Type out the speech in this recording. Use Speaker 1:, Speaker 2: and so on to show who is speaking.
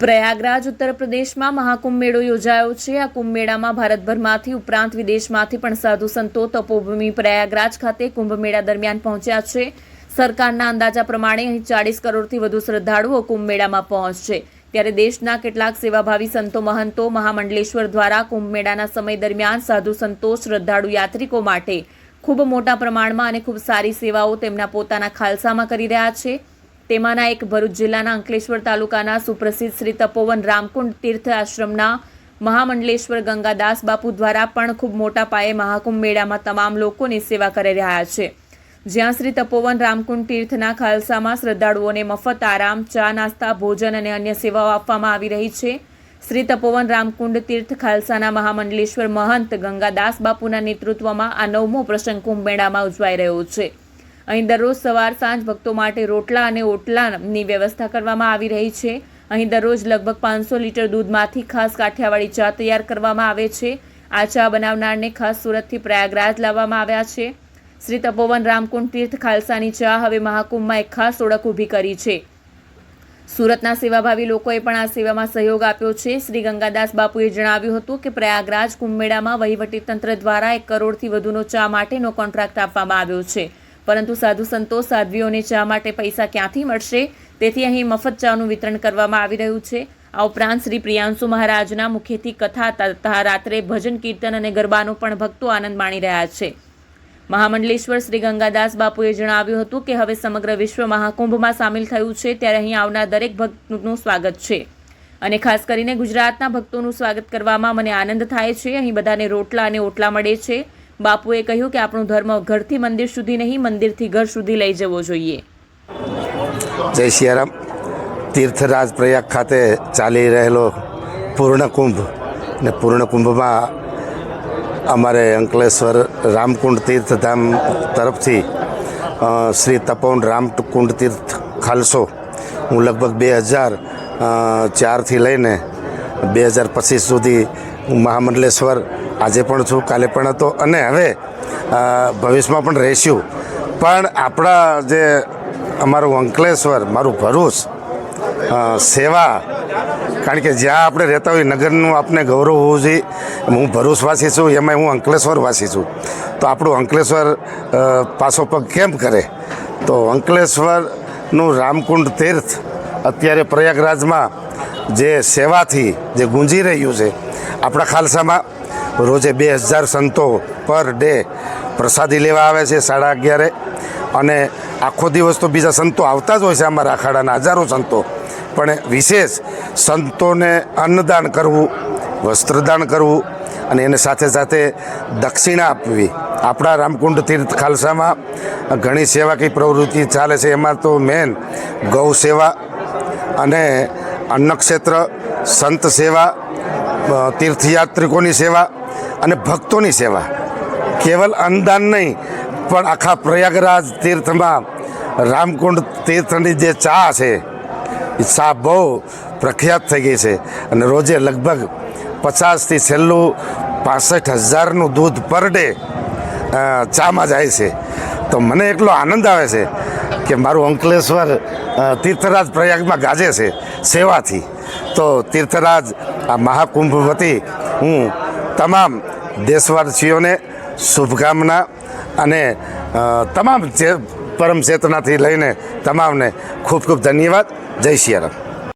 Speaker 1: પ્રયાગરાજ ઉત્તર પ્રદેશમાં મહાકુંભ મેળો યોજાયો છે. આ કુંભ મેળામાં ભારતભરમાંથી ઉપરાંત વિદેશમાંથી પણ સાધુ સંતો તપોભૂમિ પ્રયાગરાજ ખાતે કુંભ મેળા દરમિયાન પહોંચ્યા છે. સરકારના અંદાજા પ્રમાણે અહીં ચાળીસ કરોડથી વધુ શ્રદ્ધાળુઓ કુંભ મેળામાં પહોંચશે. ત્યારે દેશના કેટલાક સેવાભાવી સંતો, મહંતો, મહામંડલેશ્વર દ્વારા કુંભ મેળાના સમય દરમિયાન સાધુ સંતો, શ્રદ્ધાળુ યાત્રિકો માટે ખૂબ મોટા પ્રમાણમાં અને ખૂબ સારી સેવાઓ તેમના પોતાના ખાલસામાં કરી રહ્યા છે. તેમાંના એક ભરૂચ જિલ્લાના અંકલેશ્વર તાલુકાના સુપ્રસિદ્ધ શ્રી તપોવન રામકુંડ તીર્થ આશ્રમના મહામંડલેશ્વર ગંગાદાસ બાપુ દ્વારા પણ ખૂબ મોટા પાયે મહાકુંભ મેળામાં તમામ લોકોની સેવા કરી રહ્યા છે. જ્યાં શ્રી તપોવન રામકુંડ તીર્થના ખાલસામાં શ્રદ્ધાળુઓને મફત આરામ, ચા, નાસ્તા, ભોજન અને અન્ય સેવાઓ આપવામાં આવી રહી છે. શ્રી તપોવન રામકુંડ તીર્થ ખાલસાના મહામંડલેશ્વર મહંત ગંગાદાસ બાપુના નેતૃત્વમાં આ નવમો પ્રસંગ કુંભ મેળામાં ઉજવાઈ રહ્યો છે. અહીં દરરોજ સવાર સાંજ ભક્તો માટે રોટલા અને ઓટલાની વ્યવસ્થા કરવામાં આવી રહી છે. અહીં દરરોજ લગભગ પાંચસો લીટર દૂધમાંથી ખાસ કાઠિયાવાડી ચા તૈયાર કરવામાં આવે છે. આ ચા બનાવનારને ખાસ સુરતથી પ્રયાગરાજ લાવવામાં આવ્યા છે. શ્રી તપોવન રામકુંડ તીર્થ ખાલસાની ચા હવે મહાકુંભમાં એક ખાસ ઓળખ ઊભી કરી છે. સુરતના સેવાભાવી લોકોએ પણ આ સેવામાં સહયોગ આપ્યો છે. શ્રી ગંગાદાસ બાપુએ જણાવ્યું હતું કે પ્રયાગરાજ કુંભ મેળામાં વહીવટીતંત્ર દ્વારા એક કરોડથી વધુનો ચા માટેનો કોન્ટ્રાક્ટ આપવામાં આવ્યો છે. પરંતુ સાધુ સંતો, સાધ્વીઓને ચા માટે પૈસા ક્યાંથી મળશે? તેથી અહીં મફત ચાનું વિતરણ કરવામાં આવી રહ્યું છે. આ ઉપરાંત શ્રી પ્રિયાંશુ મહારાજના મુખેથી કથા તથા રાત્રે ભજન, કીર્તન અને ગરબાનો પણ ભક્તો આનંદ માણી રહ્યા છે. મહામંડલેશ્વર શ્રી ગંગાદાસ બાપુએ જણાવ્યું હતું કે હવે સમગ્ર વિશ્વ મહાકુંભમાં સામેલ થયું છે, ત્યારે અહીં આવનાર દરેક ભક્તનું સ્વાગત છે. અને ખાસ કરીને ગુજરાતના ભક્તોનું સ્વાગત કરવામાં મને આનંદ થાય છે. અહીં બધાને રોટલા અને ઓટલા મળે છે. બાપુએ કહ્યું કે આપણું ધર્મ ઘરથી મંદિર સુધી નહીં, મંદિરથી ઘર સુધી લઈ જવો જોઈએ.
Speaker 2: જય સિયારામ. તીર્થરાજ પ્રયાગ ખાતે ચાલી રહેલો પૂર્ણ કુંભ ને પૂર્ણ કુંભમાં અમારે અંકલેશ્વર રામકુંડ તીર્થધામ તરફથી શ્રી તપોન રામકુંડ તીર્થ ખાલસો, હું લગભગ બે હજાર ચારથી લઈને બે હજાર પચીસ સુધી હું મહામંડલેશ્વર આજે પણ છું, કાલે પણ હતો અને હવે ભવિષ્યમાં પણ રહીશું. પણ આપણા જે અમારું અંકલેશ્વર, મારું ભરૂચ સેવા, કારણ કે જ્યાં આપણે રહેતા હોય, નગરનું આપણે ગૌરવ હોવું જોઈએ. હું ભરૂચવાસી છું એમાં હું અંકલેશ્વરવાસી છું. તો આપણું અંકલેશ્વર પાસો પગ કેમ કરે? તો અંકલેશ્વરનું રામકુંડ તીર્થ અત્યારે પ્રયાગરાજમાં જે સેવાથી જે ગુંજી રહ્યું છે આપણા ખાલસામાં રોજે બે હજાર સંતો પર ડે પ્રસાદી લેવા આવે છે સાડા અગિયારે. અને આખો દિવસ તો બીજા સંતો આવતા જ હોય છે અમારા અખાડાના હજારો સંતો. પણ વિશેષ સંતોને અન્નદાન કરવું, વસ્ત્રદાન કરવું અને એને સાથે સાથે દક્ષિણા આપવી. આપણા રામકુંડ તીર્થ ખાલસામાં ઘણી સેવાકીય પ્રવૃત્તિ ચાલે છે. એમાં તો મેન ગૌ સેવા અને અન્નક્ષેત્ર, સંત સેવા તીર્થયાત્રિકોની સેવા અને ભક્તોની સેવા. કેવલ અન્નદાન નહીં, પણ આખા પ્રયાગરાજ તીર્થમાં રામકુંડ તીર્થની જે ચા છે, એ ચા બહુ પ્રખ્યાત થઈ ગઈ છે. અને રોજે લગભગ પચાસથી છેલ્લું પાસઠ હજારનું દૂધ પર ડે ચામાં જાય છે. તો મને એટલો આનંદ આવે છે કે મારું અંકલેશ્વર તીર્થરાજ પ્રયાગમાં ગાજે છે, સેવાથી. તો તીર્થરાજ, આ મહાકુંભ વતી હું તમામ દેશવાસીઓને શુભકામના અને તમામ પરમ ચેતનાથી લઈને તમામને ખૂબ ખૂબ ધન્યવાદ. જય સિયારામ